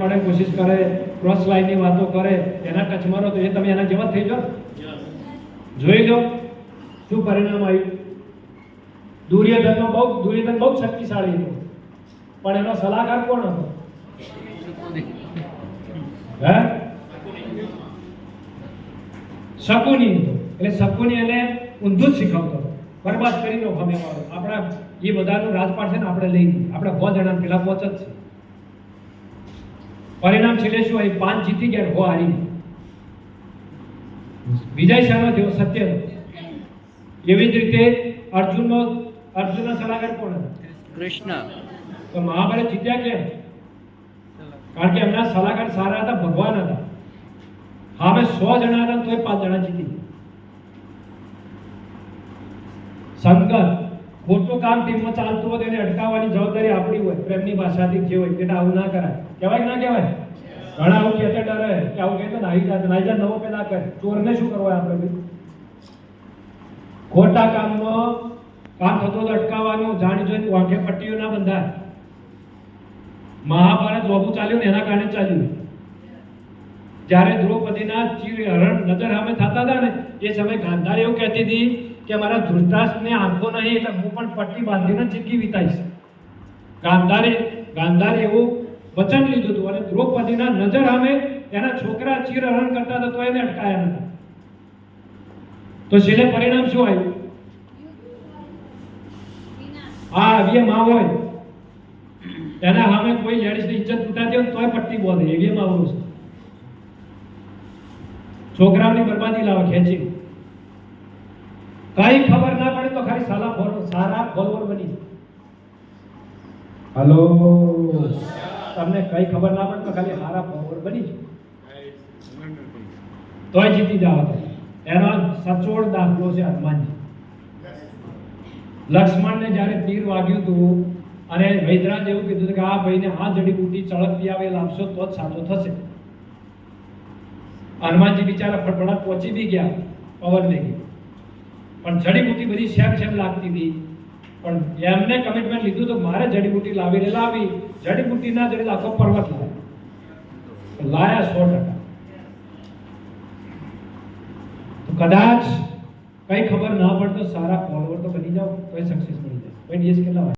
વાળે કોશિશ કરે ક્રોસ લાઈનની વાતો કરે, એના ટચમાં તો એ તમે એના જેવા થઈ જાઓ? જોઈ લો, શું પરિણામ આવ્યું? દુર્યોધનનો બહુ, દુર્યોધન બહુ શક્તિશાળી હતો. પણ એનો સલાહકાર કોણ હતો? હે? શકુની હતો. એટલે શકુની એને ઊંધું જ શીખવતો બરબાદ કરી લો ગમે આપણા એ બધાનું રાજપાટ છે ને આપણે લઈ આપણે બહુ જણા પેલા પહોંચ જ છે. પરિણામ છેલ્લે શું આવ્યું પાંચ જીતી ગયા હો હારી. વિજય શાનો થયો સત્યનો. એવી જ રીતે અર્જુનનો અર્જુનનો સલાહકાર કોણ હતો? કૃષ્ણ. તો મહાભારત જીત્યા કેમ? કારણ કે એમના સલાહકાર સારા હતા ભગવાન હતા. હવે સો જણા હતા તોય પાંચ જણા જીતી. ગયા. સંગત. ખોટું કામ ટીમમાં ચાલતું હોય એને અટકાવવાની જવાબદારી આપણી હોય, પ્રેમની ભાષાથી જે હોય એટલે આવું ના કરાય. કહેવાય કે ના કહેવાય? ઘણા આવું કહેતા ડરે કે આવું કહેતો નાહી જાત નાહી જાત નવો પેલા કરે. ચોરને શું કરવા આપણે ભાઈ ખોટા કામમાં કામ થતો તો અટકાવવાનું, જાણી જોઈને વાંખે પટ્ટીઓ ના બંધાય. મહાભારત વગુ ચાલ્યું ને એના કારણે ચાલ્યું. જ્યારે દ્રૌપદીના ચીર હરણ નજર સામે થતા હતા ને, એ સમયે ગાંધારી એવું કહેતી હતી કે મારા ધૃતરાષ્ટ્રને આંખો નહીં એટલે હું પણ પટ્ટી બાંધીને જિંદગી વિતાઈશ. ગાંધારે ગાંધારે એવું વચન લીધું હતું અને દ્રૌપદીના નજર સામે એના છોકરા ચીર હરણ કરતા હતા તો એને અટકાયા નતા તો છેલ્લે પરિણામ શું આવ્યું? હા અવ્યમાં હોય. એના સામે કોઈ લેડીઝની ઇજ્જત તૂટાતી હોય તોય પટ્ટી બોલે એવી માં છે. છોકરાઓની બરબાદી લાવે, ખેંચી. કઈ ખબર ના પડે તો ખાલી સાલા ફોલો સારા ફોલોવર બની હલો? તમને કઈ ખબર ના પડે તો ખાલી સારા ફોલોવર બની. તોય જીતી જાવ એનો સચોટ દાખલો છે હનુમાનજી. લક્ષ્મણને જ્યારે તીર વાગ્યું હતું અને વૈદરાજ એવું કીધું કે આ ભાઈને આ જડીબુટી ચળકતી આવે લાવશો તો જ સાચો થશે. હનુમાનજી બિચારા ફટફડાટ પહોંચી બી ગયા પવન લેગી પણ જડીબુટી બધી શેમ શેમ લાગતી હતી પણ એમને કમિટમેન્ટ લીધું તો મારે જડીબુટી લાવીને લાવી જડીબુટીના જડી આખો પર્વત લાવ્યા લાયા સો ટકા તો કદાચ કઈ ખબર ના પડે તો સારા ફોલોવર તો બની જાઓ તો સક્સેસ મળી જાય ભાઈ ડીએસ કેટલા વાગે?